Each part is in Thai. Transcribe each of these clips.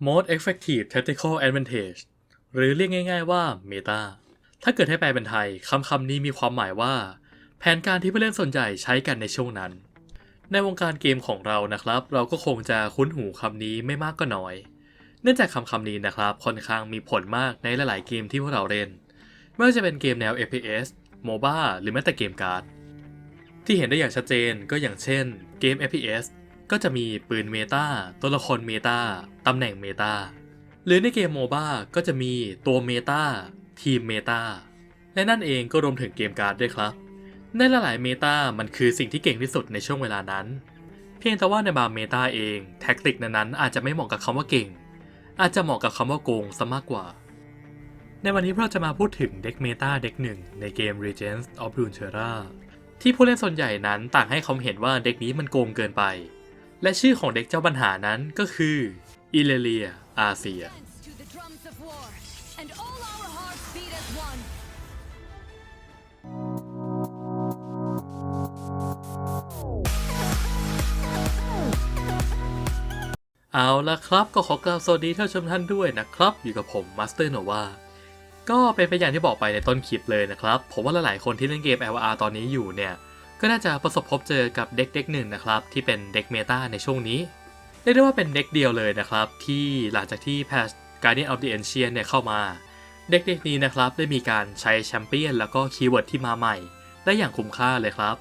Most Effective Tactical Advantage หรือเรียกง่าย ๆว่า Meta ถ้าเกิดให้แปลเป็นไทยคำคำนี้มีความหมายว่า แผนการที่ผู้เล่นส่วนใหญ่ใช้กันในช่วงนั้น ในวงการเกมของเรานะครับ เราก็คงจะคุ้นหูคำนี้ไม่มากก็น้อย เนื่องจากคำคำนี้นะครับ ค่อนข้างมีผลมากในหลาย ๆ เกมที่พวกเราเล่น ไม่ว่าจะเป็นเกมแนว FPS MOBA หรือแม้แต่เกมการ์ดที่เห็นได้อย่างชัดเจนก็อย่างเช่นเกม FPS ก็จะมีปืนเมตาตัวละครเมตาตำแหน่งเมตาหรือในเกมโมบ้าก็จะมีตัวเมตาทีมเมตาและนั่นเองก็รวมถึงเกมการ์ดด้วยครับ ในหลายๆเมตามันคือสิ่งที่เก่งที่สุดในช่วงเวลานั้น เพียงแต่ว่าในบางเมตาเองแท็กติกนั้นๆอาจจะไม่เหมาะกับคำว่าเก่ง อาจจะเหมาะกับคำว่าโกงซะมากกว่า ในวันนี้เราจะมาพูดถึงเด็กเมตาเด็กหนึ่งในเกม Regents of Runeterra ที่ผู้เล่นส่วนใหญ่นั้นต่างให้ความเห็นว่าเด็กนี้มันโกงเกินไป และชื่อของเด็กเจ้าปัญหานั้นก็คืออิเลเลียอาเซีย เอาละครับก็ขอกล่าวสวัสดีท่านชมท่านด้วยนะครับ อยู่กับผมมาสเตอร์โนวาก็เป็นไปอย่างที่บอกไปในต้นคลิปเลยนะครับ ผมว่าหลายๆคนที่เล่นเกม LR ตอนนี้อยู่เนี่ย ก็น่าจะประสบพบเจอกับเด็กเด็กหนึ่งนะครับ ที่เป็นเด็กเมตาในช่วงนี้เรียกได้ว่าเป็นเด็กเดียวเลยนะครับ ที่หลังจากที่แพช Guardian of the Ancient เนี่ยเข้ามา เด็กเด็กนี้นะครับได้มีการใช้แชมเปี้ยนแล้วก็คีย์เวิร์ดที่มาใหม่ ได้อย่างคุ้มค่าเลยครับ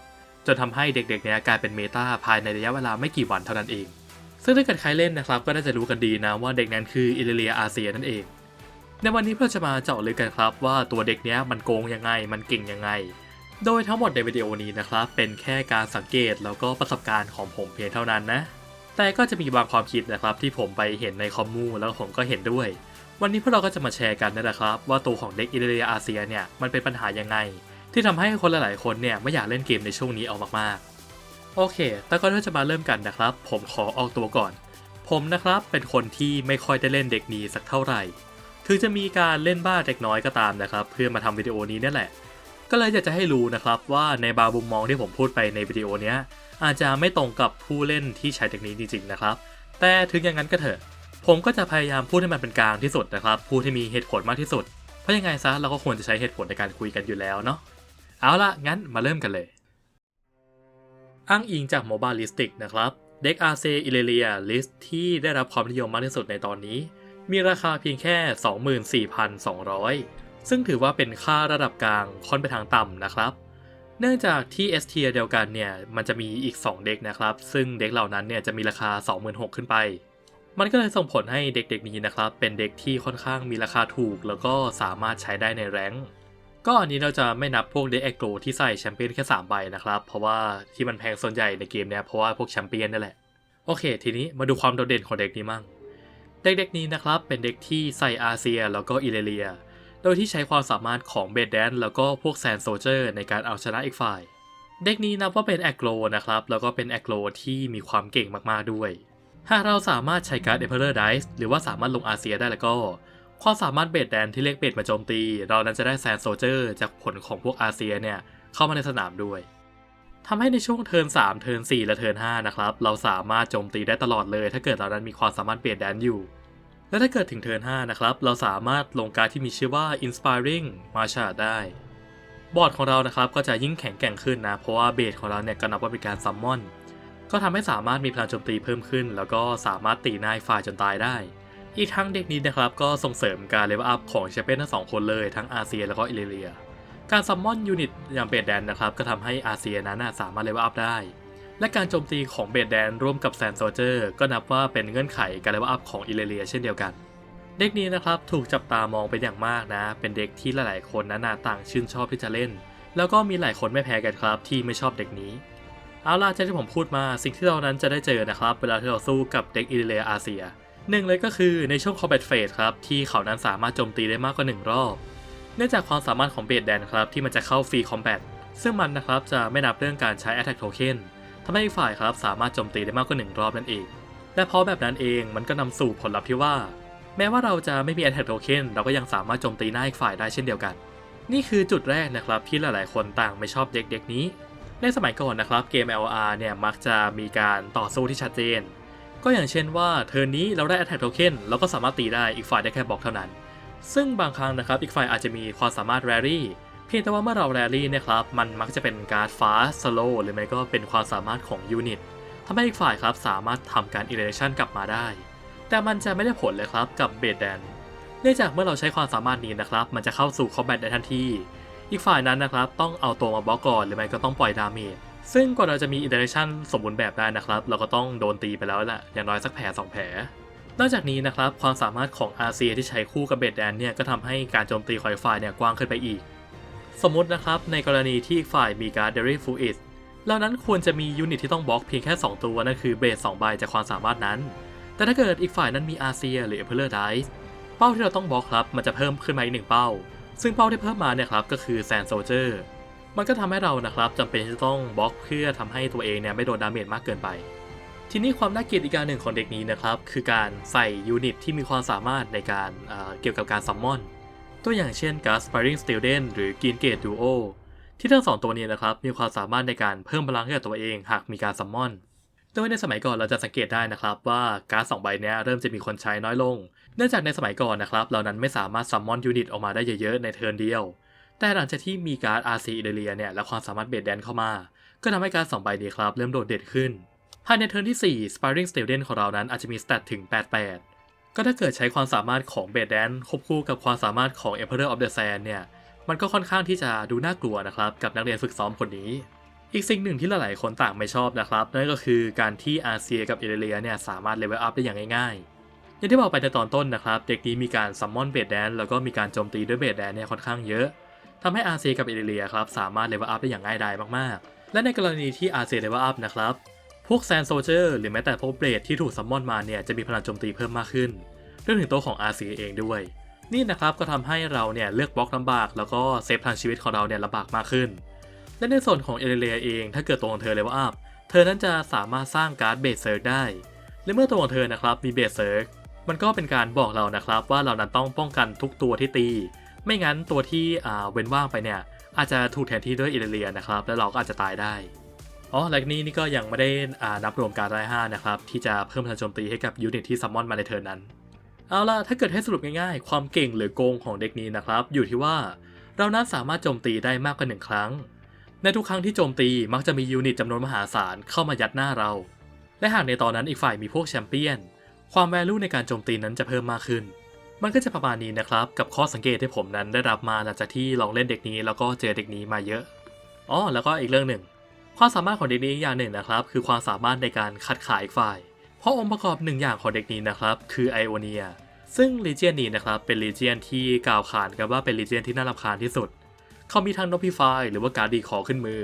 จนทำให้เด็กๆเนี้ยกลายเป็นเมตาภายในระยะเวลาไม่กี่วันเท่านั้นเอง ซึ่งถ้าเกิดใครเล่นนะครับ ก็น่าจะรู้กันดีนะว่าเด็กนั้นคืออิเลเลียอาเซียนั่นเอง ในวันนี้เราจะมาเจาะลึกกันครับว่าตัวเด็กเนี้ยมันโกงยังไงมันเก่งยังไง โดยทั้งหมดในวิดีโอนี้นะครับ เป็นแค่การสังเกตแล้วก็ประสบการณ์ของผมเพียงเท่านั้นนะ แต่ก็จะมีบางความคิดนะครับที่ผมไปเห็นในคอมมูแล้วผมก็เห็นด้วย วันนี้พวกเราก็จะมาแชร์กันนั่แหละครับ ว่าตัวของเด็กอิเลเลียอาเซียเนี่ยมันเป็นปัญหายังไง ที่ทำให้คนหลายๆคนเนี่ยไม่อยากเล่นเกมในช่วงนี้เอามากๆ โอเค แต่ก่อนที่จะมาเริ่มกันนะครับ ผมขอออกตัวก่อน ผมนะครับเป็นคนที่ไม่ค่อยได้เล่นเด็กนี้สักเท่าไหร่ ถึงจะมีการเล่นบ้าเด็กน้อยก็ตามนะครับ เพื่อมาทำวิดีโอนี้นี่แหละ ก็เลยอยากจะให้รู้นะครับว่าในบางมุมมองที่ผมพูดไปในวิดีโอเนี้ยอาจจะไม่ตรงกับผู้เล่นที่ใช้เด็กนี้จริงๆนะครับ แต่ถึงอย่างนั้นก็เถอะ ผมก็จะพยายามพูดให้มันเป็นกลางที่สุดนะครับ พูดให้มีเหตุผลมากที่สุด เพราะยังไงซะเราก็ควรจะใช้เหตุผลในการคุยกันอยู่แล้วเนาะ เอาละงั้นมาเริ่มกันเลย อ้างอิงจากโมบายลิสติกนะครับ เด็กอาเซอิเลเลียลิสที่ได้รับความนิยมมากที่สุดในตอนนี้ มีราคาเพียงแค่ 24,200 ซึ่งถือว่าเป็นค่าระดับกลางค่อนไปทางต่ำนะครับ เนื่องจากที่ S tier เดียวกันเนี่ยมันจะมีอีก 2 เด็กนะครับ ซึ่งเด็กเหล่านั้นเนี่ยจะมีราคา 26,000 ขึ้นไป มันก็เลยส่งผลให้เด็กๆนี้นะครับ เป็นเด็กที่ค่อนข้างมีราคาถูก แล้วก็สามารถใช้ได้ในแรงก็อันนี้เราจะไม่นับพวกเด็กแอคโกที่ใส่แชมเปี้ยนแค่3ใบนะครับ เพราะว่าที่มันแพงส่วนใหญ่ในเกมเนี้ยเพราะว่าพวกแชมเปี้ยนนั่นแหละโอเค ทีนี้มาดูความโดดเด่นของเด็กนี้มั่ง เด็กๆนี้นะครับเป็นเด็กที่ใส่อาเซียแล้วก็อิเลเลีย โดยที่ใช้ความสามารถของเบดแดนแล้วก็พวกแซนโซเจอร์ในการเอาชนะอีกฝ่าย เด็กนี้นับว่าเป็นแอคโกนะครับ แล้วก็เป็นแอคโกที่มีความเก่งมากๆด้วย หากเราสามารถใช้การ์ด Emperor Dice หรือว่าสามารถลงอาเซียได้แล้วก็ ความสามารถเบดแดนที่เรียกเบดมาโจมตี เรานั้นจะได้แซนโซเจอร์จากผลของพวกอาเซียเนี่ยเข้ามาในสนามด้วยทำให้ในช่วงเทิร์น3เทิร์น4และเทิร์น5นะครับ เราสามารถโจมตีได้ตลอดเลย ถ้าเกิดเรานั้นมีความสามารถเบดแดนอยู่ และถ้าเกิดถึงเทิร์น5นะครับ เราสามารถลงการดที่มีชื่อว่า Inspiring Marcha ได้ บอร์ดของเรานะครับก็จะยิ่งแข็งแกร่งขึ้นนะ เพราะว่าเบสของเราเนี่ยก็นับว่าเป็นการซัมมอน ก็ทำให้สามารถมีพลังโจมตีเพิ่มขึ้น แล้วก็สามารถตีหนายฝ่ายจนตายได้ อีกทั้งเด็กนี้นะครับก็ส่งเสริมการเลเวลอัพของแชมเปี้ยนทั้งสองคนเลยทั้งอาเซียแล้วก็อิเลเลีย การซัมมอนยูนิตอย่างเบดแดนนะครับก็ทำให้อาเซียนั้นสามารถเลเวลอัพได้ และการโจมตีของเบดแดนร่วมกับแซนโซเจอร์ก็นับว่าเป็นเงื่อนไขการเลเวลอัพของอิเลเลียเช่นเดียวกัน เด็กนี้นะครับถูกจับตามองเป็นอย่างมากนะ เป็นเด็กที่หลายๆ คนนั้นนะต่างชื่นชอบที่จะเล่น แล้วก็มีหลายคนไม่แพ้กันครับที่ไม่ชอบเด็กนี้ เอาล่ะจากที่ผมพูดมาสิ่งที่เรานั้นจะได้เจอนะครับ เวลาที่เราสู้กับเด็กอิเลเลียอาเซียหนึ่งเลยก็คือในช่วง combat phase ครับที่เขานั้นสามารถโจมตีได้มากกว่า 1 รอบ เนื่องจากความสามารถของเบดแดนครับที่มันจะเข้าฟรี combat ซึ่งมันนะครับจะไม่นับเรื่องการใช้ attack token ท ทำให้อีกฝ่ายครับสามารถโจมตีได้มากกว่า1รอบนั่นเอง และเพราะแบบนั้นเองมันก็นำสู่ผลลัพธ์ที่ว่า แม้ว่าเราจะไม่มี attack token เราก็ยังสามารถโจมตีหน้าอีกฝ่ายได้เช่นเดียวกัน นี่คือจุดแรกนะครับที่หลาย ๆ คนต่างไม่ชอบเด็กเด็กนี้ ในสมัยก่อนนะครับเกม LR เนี่ยมักจะมีการต่อสู้ที่ชัดเจน ก็อย่างเช่นว่าเทิร์นนี้เราได้ Attack Token เราก็สามารถตีได้อีกฝ่ายได้แค่บล็อกเท่านั้น ซึ่งบางครั้งนะครับอีกฝ่ายอาจจะมีความสามารถ Rally เพียงแต่ว่าเมื่อเรา Rally เนะครับ มันมักจะเป็นการ์ด Fast Slow หรือไม่ก็เป็นความสามารถของยูนิตทำให้อีกฝ่ายครับสามารถทำการ Elevation กลับมาได้ แต่มันจะไม่ได้ผลเลยครับกับเบดแดน เนื่องจากเมื่อเราใช้ความสามารถนี้นะครับ มันจะเข้าสู่คอมแบทได้ทันที อีกฝ่ายนั้นนะครับ ต้องเอาตัวมาบล็อกก่อนหรือไม่ก็ต้องปล่อยดาเมจ ซึ่งกว่าเราจะมีอินเ r อร์ชันสมบูรณ์แบบได้นะครับ เราก็ต้องโดนตีไปแล้วแหละอย่างน้อยสักแผลสองแผล นอกจากนี้นะครับความสามารถของ RC ที่ใช้คู่กับเบดแดนเนี่ยก็ทำให้การโจมตีของอีกฝ่ายเนี่ยกว้างขึ้นไปอีก สมมตินะครับในกรณีที่อีกฝ่ายมีการ d e r y f u i d เรานั้นควรจะมียูนิตที่ต้องบล็อกเพียงแค่ 2 ตัวนั่นคือเบส2ใบจากความสามารถนั้น แต่ถ้าเกิดอีกฝ่ายนั้นมี RC หรือ Emperor Dice เป้าที่เราต้องบล็อกครับมันจะเพิ่มขึ้นมาอีกหนึ่งเป้า ซึ่งเป้าที่เพิ่มมาเนี่ยครับก็คือ Sand Soldier มันก็ทำให้เรานะครับจำเป็นที่จะต้องบล็อกเพื่อทำให้ตัวเองเนี่ยไม่โดนดาเมจมากเกินไป ทีนี้ความน่าเกลียดอีกการหนึ่งของเด็กนี้นะครับคือการใส่ยูนิตที่มีความสามารถในการเอ่อเกี่ยวกับการซัมมอน ตัวอย่างเช่น g a s p i r i n g Student หรือ Green Gate Duo ที่ทั้งสองตัวนี้นะครับมีความสามารถในการเพิ่มพลังให้กับตัวเองหากมีการซัมมอน โดยในสมัยก่อนเราจะสังเกตได้นะครับว่าการ์ดสองใบเนี้ยเริ่มจะมีคนใช้น้อยลง เนื่องจากในสมัยก่อนนะครับเรานั้นไม่สามารถซัมมอนยูนิตออกมาได้เยอะๆในเทิร์นเดียว แต่หลังจากที่มีการ์ด RC อิเดเลียเนี่ยและความสามารถเบดแดนเข้ามา ก็ทำให้การดสองใบนี้ครับเริ่มโดดเด่นขึ้นภายในเทิร์นที่ 4 Spiring Student ของเรานั้นอาจจะมีสเตตถึง 88 ก็ถ้าเกิดใช้ความสามารถของเบดแดนควบคู่กับความสามารถของ Emperor of the Sand เนี่ย มันก็ค่อนข้างที่จะดูน่ากลัวนะครับ กับนักเรียนฝึกซ้อมคนนี้ อีกสิ่งหนึ่งที่หลายๆคนต่างไม่ชอบนะครับ นั่นก็คือการที่อาเซียกับเอเดเลียเนี่ยสามารถเลเวลอัพได้อย่างง่ายๆ อย่างที่บอกไปในตอนต้นนะครับ เด็กนี้มีการซัมมอนเบดแดนแล้วก็มีการโจมตีด้วยเบดแดนเนี่ยค่อนข้างเยอะทำให้อาเซียกับเอเดเลียครับสามารถเลเวลอัพได้อย่างง่ายดายมากๆ และในกรณีที่อาเซียเลเวลอัพนะครับ พวกแซนโซเจอร์หรือแม้แต่พวกเบลดที่ถูกซัมมอนมาเนี่ยจะมีพลังโจมตีเพิ่มมากขึ้นเรวมถึงตัวของอาเซีเองด้วย นี่นะครับก็ทำให้เราเนี่ยเลือกบล็อกลำบาก แล้วก็เซฟทางชีวิตของเราเนี่ยลำบากมากขึ้น และในส่วนของเอเลียเองถ้าเกิดตัวของเธอเลเวลอัพเธอนั้นจะสามารถสร้างการ์ดเบสเซิร์กได้ และเมื่อตัวของเธอนะครับมีเบสเซิร์กมันก็เป็นการบอกเรานะครับว่าเรานั้นต้องป้องกันทุกตัวที่ตี ไม่งั้นตัวที่เว้นว่างไปเนี่ยอาจจะถูกแทนที่ด้วยเอเลียนะครับ แล้วเราก็อาจจะตายได้ อ๋อและนี่นี่ก็ยังไม่ได้นับรวมการไร้ห้านะครับ ที่จะเพิ่มพลังโจมตีให้กับยูนิตที่ซัมมอนมาในเทิร์นนั้น เอาล่ะ ถ้าเกิดให้สรุปง่ายๆ ความเก่งหรือโกงของเด็กนี้นะครับ อยู่ที่ว่าเรานั้นสามารถโจมตีได้มากกว่าหนึ่งครั้ง ในทุกครั้งที่โจมตีมักจะมียูนิตจำนวนมหาศาลเข้ามายัดหน้าเรา และหากในตอนนั้นอีกฝ่ายมีพวกแชมเปี้ยน ความแวลูในการโจมตีนั้นจะเพิ่มมากขึ้น มันก็จะประมาณนี้นะครับกับข้อสังเกตที่ผมนั้นได้รับมาหลังจากที่ลองเล่นเด็กนี้แล้วก็เจอเด็กนี้มาเยอะอ๋อแล้วก็อีกเรื่องหนึ่ง ความสามารถของเด็กนี้อีกอย่างหนึ่งนะครับ คือความสามารถในการคัดขายฝ่าย เพราะองค์ประกอบหนึ่งอย่างของเด็กนี้นะครับ คือไอโอเนีย ซึ่งลีเจียนนี้นะครับเป็นลีเจียนที่กล่าวขานกันว่าเป็นลีเจียนที่น่ารำคาญที่สุด เขามีทั้งนพิฟายหรือว่าการดดีขอขึ้นมือ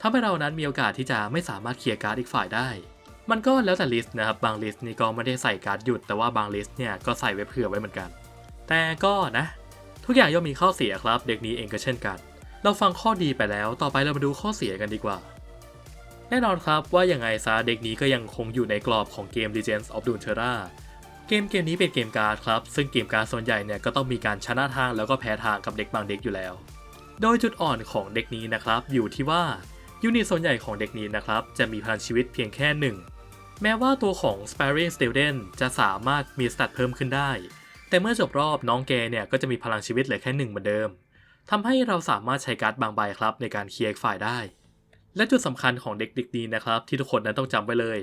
ทำให้เรานั้นมีโอกาสที่จะไม่สามารถเคลียร์การ์ดอีกฝ่ายได้ มันก็แล้วแต่ลิสต์นะครับ บางลิสต์นี่ก็ไม่ได้ใส่การ์ดหยุด แต่ว่าบางลิสต์เนี่ยก็ใส่ไว้เผื่อไว้เหมือนกัน แต่ก็นะ ทุกอย่างย่อมมีข้อเสียครับ เด็กนี้เองก็เช่นกัน เราฟังข้อดีไปแล้ว ต่อไปเรามาดูข้อเสียกันดีกว่า แน่นอนครับว่าอย่างไงซะเด็กนี้ก็ยังคงอยู่ในกรอบของเกม Legends of Runeterra เกมเกมนี้เป็นเกมการ์ดครับ ซึ่งเกมการ์ดส่วนใหญ่เนี่ยก็ต้องมีการชนะทางแล้วก็แพ้ทางกับเด็กบางเด็กอยู่แล้ว โดยจุดอ่อนของเด็กนี้นะครับอยู่ที่ว่ายูนิตส่วนใหญ่ของเด็กนี้นะครับจะมีพลังชีวิตเพียงแค่หนึ่งแม้ว่าตัวของ Sparing Student จะสามารถมีสเตตเพิ่มขึ้นได้ แต่เมื่อจบรอบน้องแกเนี่ยก็จะมีพลังชีวิตเหลือแค่หนึ่งเหมือนเดิมทำให้เราสามารถใช้การ์ดบางใบครับในการเคลียร์ฝ่ายได้ และจุดสำคัญของเด็กๆนี้นะครับ ที่ทุกคนนั้นต้องจำไว้เลย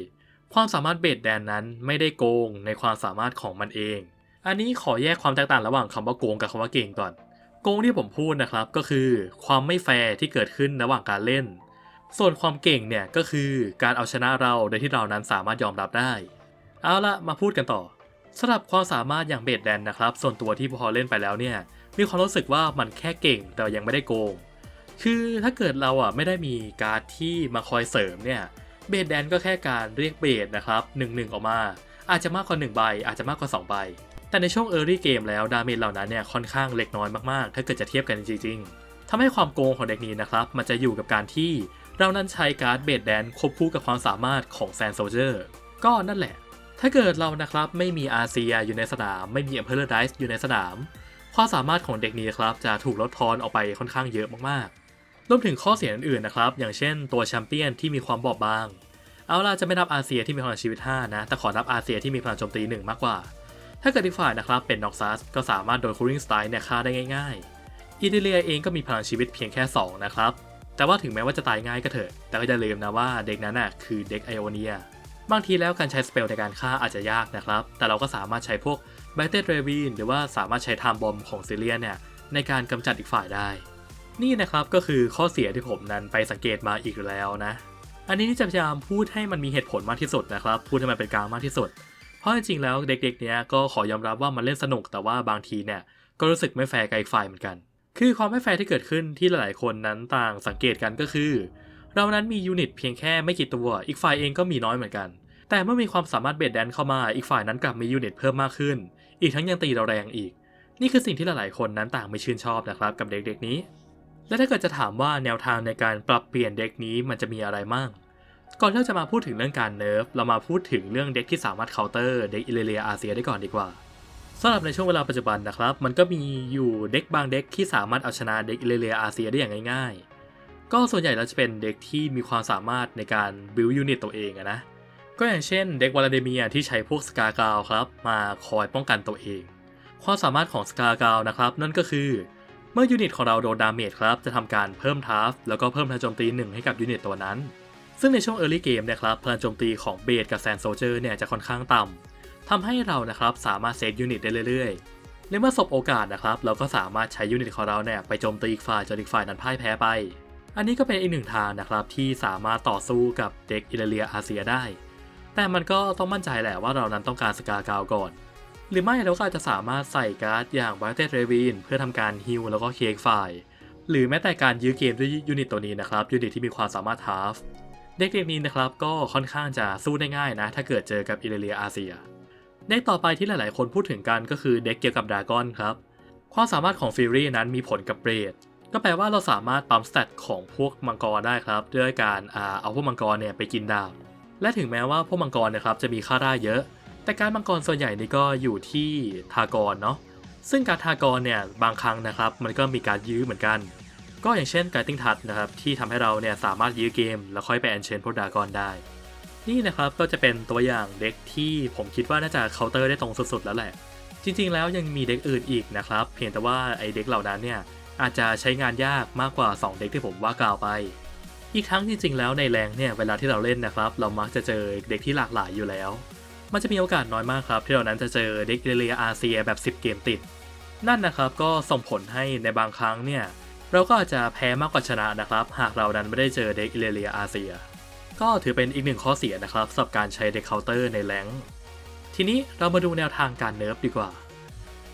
ความสามารถเบสแดนนั้นไม่ได้โกงในความสามารถของมันเอง อันนี้ขอแยกความแตกต่างระหว่างคำว่าโกงกับคำว่าเก่งก่อน โกงที่ผมพูดนะครับก็คือความไม่แฟร์ที่เกิดขึ้นระหว่างการเล่น ส่วนความเก่งเนี่ยก็คือการเอาชนะเราโดยที่เรานั้นสามารถยอมรับได้ เอาละมาพูดกันต่อสำหรับความสามารถอย่างเบสแดนนะครับ ส่วนตัวที่พอเล่นไปแล้วเนี่ยมีความรู้สึกว่ามันแค่เก่งแต่ยังไม่ได้โกง คือถ้าเกิดเราอะไม่ได้มีการ์ดที่มาคอยเสริมเนี่ยเบสแดนก็แค่การเรียกเบสนะครับหนึ่งหนึ่งออกมา อาจจะมากกว่า1ใบอาจจะมากกว่า2ใบ แต่ในช่วง Early Game แล้วดาเมจเหล่านั้นเนี่ยค่อนข้างเล็กน้อยมากๆ ถ้าเกิดจะเทียบกันจริงๆทำให้ความโกงของเด็กนี้นะครับมันจะอยู่กับการที่เรานั้นใช้การ์ดเบสแดนควบคู่กับความสามารถของแซนโซเจอร์ก็นั่นแหละ ถ้าเกิดเรานะครับไม่มีอาเซียอยู่ในสนาม ไม่มี Emperor Dice อยู่ในสนาม ความสามารถของเด็กนี้ครับจะถูกลดทอนออกไปค่อนข้างเยอะมากๆ รวมถึงข้อเสียอื่นๆนะครับ อย่างเช่นตัวแชมเปี้ยนที่มีความบอบบาง เอาล่ะจะไม่นับอาเซียที่มีพลังชีวิต 5 นะ แต่ขอนับอาเซียที่มีพลังโจมตี 1 มากกว่า ถ้าเกิดอีกฝ่ายนะครับเป็นน็อกซัสก็สามารถโดนคูริงสไตล์เนี่ยฆ่าได้ง่ายๆอีเดเลียเองก็มีพลังชีวิตเพียงแค่ 2 นะครับ แต่ว่าถึงแม้ว่าจะตายง่ายก็เถอะ แต่ก็อย่าลืมนะว่าเด็กนั้นน่ะคือเด็กไอโอเนีย บางทีแล้วการใช้สเปลในการฆ่าอาจจะยากนะครับ แต่เราก็สามารถใช้พวกแบตเตอร์เรวีนหรือว่าสามารถใช้ไทม์บอมของซิเลียเนี่ยในการกำจัดอีกฝ่ายได้ นี่นะครับก็คือข้อเสียที่ผมนั้นไปสังเกตมาอีกแล้วนะ อันนี้ที่จะพยายามพูดให้มันมีเหตุผลมากที่สุดนะครับ พูดให้มันเป็นกลางมากที่สุด เพราะจริงๆแล้วเด็กๆเนี้ยก็ขอยอมรับว่ามันเล่นสนุกแต่ว่าบางทีเนี่ยก็รู้สึกไม่แฟร์กับอีกฝ่ายเหมือนกัน คือความไม่แฟร์ที่เกิดขึ้นที่หลายๆคนนั้นต่างสังเกตกันก็คือ เรานั้นมียูนิตเพียงแค่ไม่กี่ตัว อีกฝ่ายเองก็มีน้อยเหมือนกัน แต่เมื่อมีความสามารถเบดแดนเข้ามาอีกฝ่ายนั้นกลับมียูนิตเพิ่มมากขึ้น อีกทั้งยังตีเราแรงอีก นี่คือสิ่งที่หลายๆคนนั้นต่างไม่ชื่นชอบนะครับกับเด็กๆนี้ และถ้าเกิดจะถามว่าแนวทางในการปรับเปลี่ยนเด็กนี้มันจะมีอะไรมั่งก่อนที่เราจะมาพูดถึงเรื่องการเนิร์ฟเรามาพูดถึงเรื่องเด็กที่สามารถเคาน์เตอร์เด็กอิเลเลียอาเซียได้ก่อนดีกว่าสำหรับในช่วงเวลาปัจจุบันนะครับ มันก็มีอยู่เด็กบางเด็กที่สามารถเอาชนะเด็กอิเลเลียอาเซียได้อย่างง่าย ๆ ก็ส่วนใหญ่แล้วจะเป็นเด็กที่มีความสามารถในการบิวยูนิตตัวเองนะก็อย่างเช่นเด็กวลาเดเมียที่ใช้พวกสกากาวครับมาคอยป้องกันตัวเอง ความสามารถของสกากาวนะครับ นั่นก็คือ มื่อยูนิตของเราโดนดาเมจครับจะทำการเพิ่มทัฟแล้วก็เพิ่มพลังโจมตีหนึ่งให้กับยูนิตตัวนั้น ซึ่งในช่วง Early Game เนี่ยครับพลังโจมตีของเบดกับแซนโซเจอร์เนี่ยจะค่อนข้างต่ำทำให้เรานะครับสามารถเซฟยูนิตได้เรื่อยๆและเมื่อสบโอกาสนะครับเราก็สามารถใช้ยูนิตของเราเนี่ยไปโจมตีอีกฝ่ายจนอีกฝ่ายนั้นพ่ายแพ้ไป อันนี้ก็เป็นอีกหนึ่งทางนะครับที่สามารถต่อสู้กับเด็กอิเลเลียอาเซียได้ แต่มันก็ต้องมั่นใจแหละว่าเรานั้นต้องการสกากาวก่อน หรือไม่เราก็อาจจะสามารถใส่การ์ดอย่างบ a เต r เรวีนเพื่อทำการฮิลแล้วก็เค้กฝ่ายหรือแม้แต่การยื้อเกมด้วยยูนิตตัวนี้นะครับยูนิตที่มีความสามารถทาฟเด็กๆนี้นะครับก็ค่อนข้างจะสู้ได้ง่ายนะ ถ้าเกิดเจอกับอิเลเลียอาเซียเด็กต่อไปที่หลายๆ คนพูดถึงกันก็คือเด็กเกี่ยวกับดากอนครับความสามารถของฟิรี่นั้นมีผลกับเบรดก็แปลว่าเราสามารถปั๊มสเตตของพวกมังกรได้ครับด้วยการเอาพวกมังกรเนี่ยไปกินดาบและถึงแม้ว่าพวกมังกรนะครับจะมีค่าได้เยอะ แต่การมังกรส่วนใหญ่นี่ก็อยู่ที่ทากรเนาะซึ่งการทากรเนี่ยบางครั้งนะครับ มันก็มีการยื้อเหมือนกัน ก็อย่างเช่นการติ้งทัดนะครับที่ทำให้เราเนี่ยสามารถยื้อเกม แล้วค่อยไปแอนเชนพวกดากอนได้ นี่นะครับก็จะเป็นตัวอย่างเด็กที่ผมคิดว่าน่าจะเคาน์เตอร์ได้ตรงสุดๆแล้วแหละ จริงๆแล้วยังมีเด็กอื่นอีกนะครับ เพียงแต่ว่าไอเด็กเหล่านั้นเนี่ยอาจจะใช้งานยากมากกว่า 2 เด็กที่ผมว่ากล่าวไปอีกทั้งจริงๆแล้วในแรงเนี่ยเวลาที่เราเล่นนะครับ เรามักจะเจอเด็กที่หลากหลายอยู่แล้ว มันจะมีโอกาสน้อยมากครับ ที่เรานั้นจะเจอเด็กเรเลียอาเซียแบบ 10 เกมติด นั่นนะครับก็ส่งผลให้ในบางครั้งเนี่ย เราก็อาจจะแพ้มากกว่าชนะนะครับ หากเรานั้นไม่ได้เจอเด็กเรเลียอาเซีย ก็ถือเป็นอีกหนึ่งข้อเสียนะครับสำหรับการใช้เด็กเคาน์เตอร์ในแรงทีนี้เรามาดูแนวทางการเนิร์ฟดีกว่า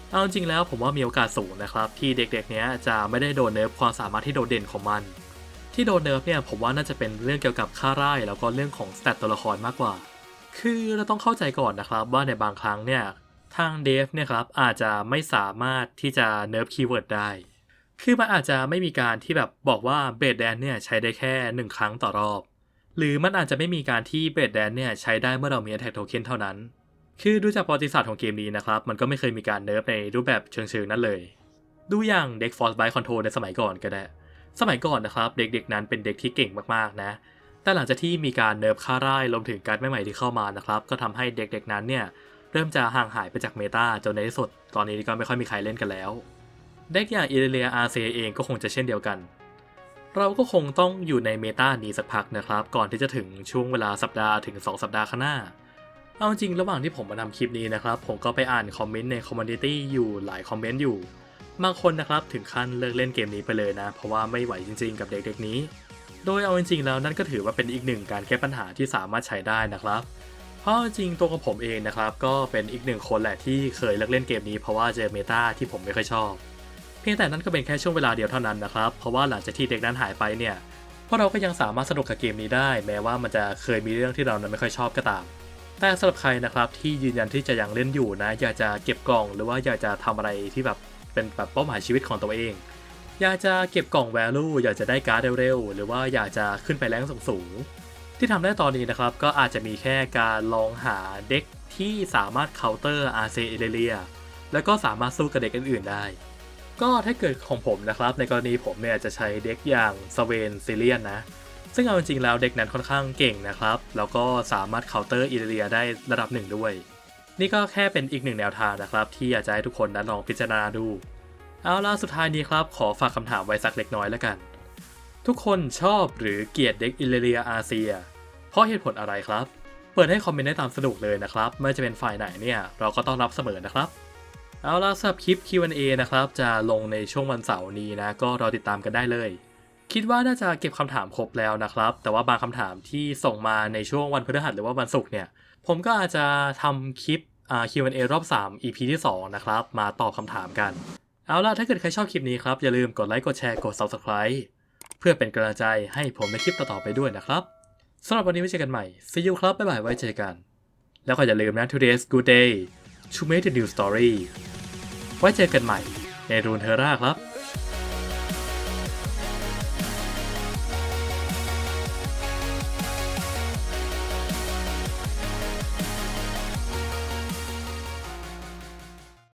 เอาจริงๆแล้วผมว่ามีโอกาสสูงนะครับ ที่เด็กๆเนี้ยจะไม่ได้โดนเนิร์ฟความสามารถที่โดดเด่นของมัน ที่โดนเนิร์ฟเนี่ยผมว่าน่าจะเป็นเรื่องเกี่ยวกับค่าร่ายแล้วก็เรื่องของสเตตตัวละครมากกว่า คือเราต้องเข้าใจก่อนนะครับว่าในบางครั้งเนี่ยทางเดฟเนี่ยครับอาจจะไม่สามารถที่จะเนิร์ฟคีย์เวิร์ดได้ คือมันอาจจะไม่มีการที่แบบบอกว่าเบรดแดนเนี่ยใช้ได้แค่หนึ่งครั้งต่อรอบ หรือมันอาจจะไม่มีการที่เบรดแดนเนี่ยใช้ได้เมื่อเรามี Attack Token เท่านั้น คือดูจากประวัติศาสตร์ของเกมนี้นะครับ มันก็ไม่เคยมีการเนิร์ฟในรูปแบบเชิงๆนั้นเลย ดูอย่างเด็ก Force by Control ในสมัยก่อนก็ได้ สมัยก่อนนะครับเด็กๆนั้นเป็นเด็กที่เก่งมากๆนะ แต่หลังจากที่มีการเนิร์ฟค่าร่ายรวมถึงการใหม่ๆที่เข้ามานะครับ ก็ทำให้เด็กๆนั้นเนี่ยเริ่มจะห่างหายไปจากเมตาจนในที่สุด ตอนนี้ก็ไม่ค่อยมีใครเล่นกันแล้ว เด็กอย่างอิเลเลียอาเซเองก็คงจะเช่นเดียวกัน เราก็คงต้องอยู่ในเมตานี้สักพักนะครับ ก่อนที่จะถึงช่วงเวลาสัปดาห์ถึง 2 สัปดาห์ข้างหน้า เอาจริงระหว่างที่ผมมาทำคลิปนี้นะครับ ผมก็ไปอ่านคอมเมนต์ในคอมมูนิตี้อยู่หลายคอมเมนต์อยู่ บางคนนะครับถึงขั้นเลิกเล่นเกมนี้ไปเลยนะ เพราะว่าไม่ไหวจริง ๆ กับเด็กๆนี้ โดยเอาจริงๆแล้วนั่นก็ถือว่าเป็นอีกหนึ่งการแก้ปัญหาที่สามารถใช้ได้นะครับ เพราะจริงตัวของผมเองนะครับ ก็เป็นอีกหนึ่งคนแหละที่เคยเลิกเล่นเกมนี้เพราะว่าเจอเมตาที่ผมไม่ค่อยชอบ เพียงแต่นั่นก็เป็นแค่ช่วงเวลาเดียวเท่านั้นนะครับ เพราะว่าหลังจากที่เด็กนั้นหายไปเนี่ยพวกเราก็ยังสามารถสนุกกับเกมนี้ได้ แม้ว่ามันจะเคยมีเรื่องที่เรานั้นไม่ค่อยชอบก็ตาม แต่สำหรับใครนะครับที่ยืนยันที่จะยังเล่นอยู่นะ อยากจะเก็บกล่อง หรือว่าอยากจะทำอะไรที่แบบเป็นแบบเป้าหมายชีวิตของตัวเอง อยากจะเก็บกล่อง value อยากจะได้การ์ดเร็วๆ หรือว่าอยากจะขึ้นไปแรงสูงๆ ที่ทำได้ตอนนี้นะครับ ก็อาจจะมีแค่การลองหาเด็กที่สามารถเคาน์เตอร์อาเซเอเลียแล้วก็สามารถสู้กับเด็กอื่นๆได้ ก็ถ้าเกิดของผมนะครับ ในกรณีผมเนี่ยจะใช้เด็กอย่างสเวนซิเลียนนะ ซึ่งเอาจริงๆแล้วเด็กนั้นค่อนข้างเก่งนะครับ แล้วก็สามารถเคาน์เตอร์อิเลียได้ระดับหนึ่งด้วย นี่ก็แค่เป็นอีกหนึ่งแนวทางนะครับ ที่อยากจะให้ทุกคนนั้นลองพิจารณาดู เอาล่ะสุดท้ายนี้ครับ ขอฝากคำถามไว้สักเล็กน้อยแล้วกัน ทุกคนชอบหรือเกลียดเด็กอิเลเรียอาเซีย เพราะเหตุผลอะไรครับ เปิดให้คอมเมนต์ได้ตามสะดวกเลยนะครับ ไม่ว่าจะเป็นฝ่ายไหนเนี่ย เราก็ต้องรับเสมอนะครับ เอาล่ะสำหรับคลิป Q&A นะครับ จะลงในช่วงวันเสาร์นี้นะ ก็รอติดตามกันได้เลย คิดว่าน่าจะเก็บคำถามครบแล้วนะครับ แต่ว่าบางคำถามที่ส่งมาในช่วงวันพฤหัสหรือว่าวันศุกร์เนี่ย ผมก็อาจจะทำคลิปอ่า Q&A รอบ 3 EP ที่ 2 นะครับ มาตอบคำถามกัน เอาล่ะถ้าเกิดใครชอบคลิปนี้ครับ อย่าลืมกดไลค์กดแชร์กด Subscribe เพื่อเป็นกำลังใจให้ผมในคลิปต่อๆไปด้วยนะครับสำหรับวันนี้ไว้เจอกันใหม่ See you ครับ บ๊ายบาย ไว้เจอกัน แล้วก็อย่าลืมนะ Today's good day to make the new story ไว้เจอกันใหม่ในรูนเทอร่าครับ